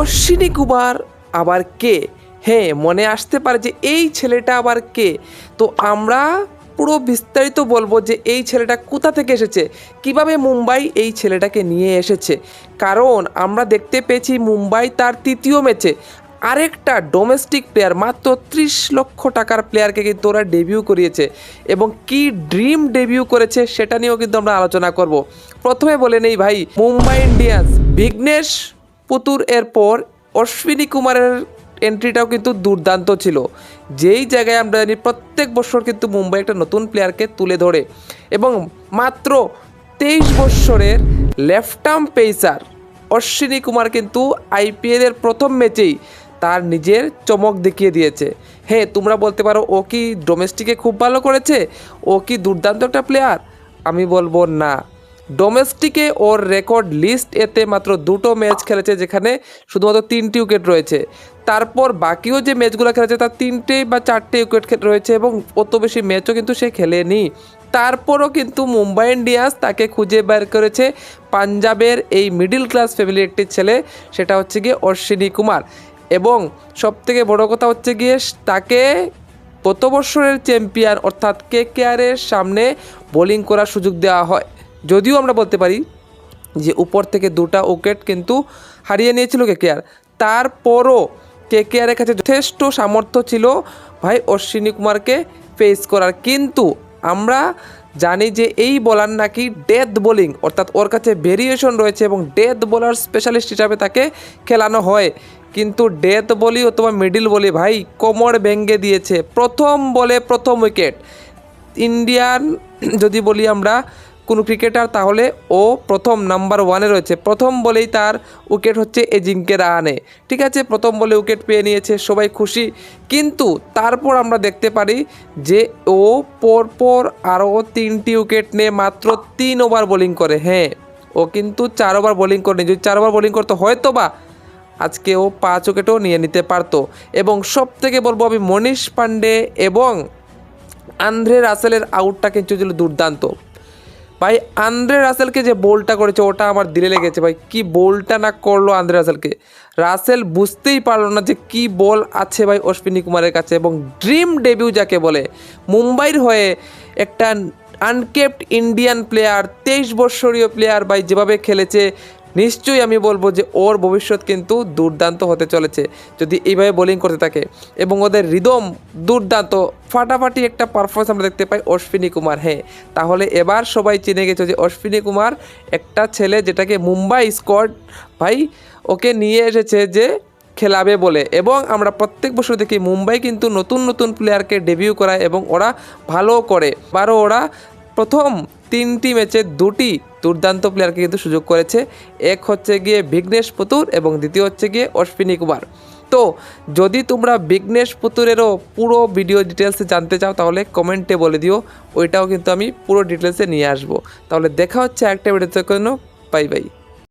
অশ্বিনী কুমার আবার কে? হ্যাঁ মনে আসতে পারে যে এই ছেলেটা আবার কে? তো আমরা পুরো বিস্তারিত বলব যে এই ছেলেটা কোথা থেকে এসেছে? কীভাবে মুম্বাই এই ছেলেটাকে নিয়ে এসেছে? কারণ আমরা দেখতে পেয়েছি মুম্বাই তার তৃতীয় ম্যাচে আরেকটা ডোমেস্টিক প্লেয়ার মাত্র ত্রিশ লক্ষ টাকার প্লেয়ারকে কিন্তু ওরা ডেবিউ করিয়েছে। এবং কি ড্রিম ডেবিউ করেছে সেটা নিয়েও কিন্তু আমরা আলোচনা করব। প্রথমে বলে নেই ভাই, মুম্বাই ইন্ডিয়ান্স, বিঘ্নেশ পুতুর এরপর অশ্বিনী কুমারের এন্ট্রিটাও কিন্তু দুর্দান্ত ছিল। যেই জায়গায় আমরা জানি প্রত্যেক বছর কিন্তু মুম্বাই একটা নতুন প্লেয়ারকে তুলে ধরে এবং মাত্র তেইশ বৎসরের left arm pacer Ashwini Kumar কিন্তু আইপিএলের প্রথম ম্যাচেই তার নিজের চমক দেখিয়ে দিয়েছে। হ্যাঁ তোমরা বলতে পারো, ও কি ডোমেস্টিকে খুব ভালো করেছে? ও কি দুর্দান্ত একটা প্লেয়ার আমি বলব না। ডোমেস্টিকে ওর রেকর্ড লিস্ট এতে মাত্র দুটো ম্যাচ খেলেছে যেখানে শুধুমাত্র তিনটি উইকেট রয়েছে। তারপর বাকিও যে ম্যাচগুলো খেলেছে তার তিনটে বা চারটে উইকেট রয়েছে এবং অত বেশি ম্যাচও কিন্তু সে খেলেনি। তারপরও কিন্তু মুম্বাই ইন্ডিয়ান্স তাকে খুঁজে বের করেছে পাঞ্জাবের এই মিডিল ক্লাস ফ্যামিলির একটি ছেলে, সেটা হচ্ছে গিয়ে অশ্বিনী কুমার। এবং সবথেকে বড় কথা হচ্ছে গিয়ে তাকে গত বছরের চ্যাম্পিয়ন অর্থাৎ কে কেয়ারের সামনে বোলিং করার সুযোগ দেওয়া হয়। যদিও আমরা বলতে পারি যে উপর থেকে দুটা উইকেট কিন্তু হারিয়ে নিয়েছিল কে কেয়ার তারপরও কে কেয়ারের কাছে যথেষ্ট সামর্থ্য ছিল ভাই অশ্বিনী কুমারকে ফেস করার। কিন্তু আমরা জানি যে এই বলার নাকি ডেথ বোলিং অর্থাৎ ওর কাছে ভেরিয়েশন রয়েছে এবং ডেথ বোলার স্পেশালিস্ট হিসাবে তাকে খেলানো হয়। কিন্তু ডেথ বলি অথবা মিডিল বলি ভাই কোমর ভেঙ্গে দিয়েছে। প্রথম বলে প্রথম উইকেট ইন্ডিয়ান যদি বলি আমরা কোনো ক্রিকেটার, তাহলে ও প্রথম নাম্বার ওয়ানে রয়েছে। প্রথম বলেই তার উইকেট হচ্ছে এজিঙ্কে রাহানে ঠিক আছে, প্রথম বলে উইকেট পেয়ে নিয়েছে, সবাই খুশি। কিন্তু তারপর আমরা দেখতে পারি যে ও পরপর আরও তিনটি উইকেট নিয়ে মাত্র তিন ওভার বোলিং করে। হ্যাঁ ও কিন্তু চার ওভার বোলিং করেনি। যদি চার ওভার বোলিং করতো, হয়তো বা আজকে ও পাঁচ উইকেটও নিয়ে নিতে পারতো। এবং সব থেকে বলব আমি মনীষ পান্ডে এবং আন্দ্রে রাসেলের আউটটা কিন্তু ছিল দুর্দান্ত। ভাই, আন্দ্রে রাসেলকে যে বোলটা করেছে, ওটা আমার দিলে লেগেছে ভাই। কি বোলটা না করল আন্দ্রে রাসেলকে? রাসেল বুঝতেই পারল না যে কি বল আছে ভাই অশ্বিনী কুমারের কাছে এবং ড্রিম ডেবিউ যাকে বলে মুম্বাইয়ের হয়ে একটা আনকেপ্ট ইন্ডিয়ান প্লেয়ার তেইশ বৎসরীয় প্লেয়ার ভাই যেভাবে খেলেছে নিশ্চয়ই আমি বলব যে ওর ভবিষ্যৎ কিন্তু দুর্দান্ত হতে চলেছে। যদি এইভাবে বোলিং করতে থাকে এবং ওদের রিদম দুর্দান্ত, ফাটাফাটি একটা পারফরমেন্স আমরা দেখতে পাই অশ্বিনী কুমার। হ্যাঁ তাহলে এবার সবাই চিনে গেছে যে অশ্বিনী কুমার একটা ছেলে যেটাকে মুম্বাই স্কোয়াড ভাই ওকে নিয়ে এসেছে যে খেলাবে বলে। এবং আমরা প্রত্যেক বছর দেখি মুম্বাই কিন্তু নতুন নতুন প্লেয়ারকে ডেবিউ করায় এবং ওরা ভালো করে। বারো ওরা প্রথম তিনটি ম্যাচে দুটি দুর্দান্ত প্লেয়ারকে কিন্তু সুযোগ করেছে। এক হচ্ছে গিয়ে বিঘ্নেশ পুতুর এবং দ্বিতীয় হচ্ছে গিয়ে অশ্বিনী কুমার। তো যদি তোমরা বিঘ্নেশ পুতুরেরও পুরো ভিডিও ডিটেলসে জানতে চাও, তাহলে কমেন্টে বলে দিও। ওইটাও কিন্তু আমি পুরো ডিটেলসে নিয়ে আসব। তাহলে দেখা হচ্ছে একটা ভিডিওতে কেন বাই বাই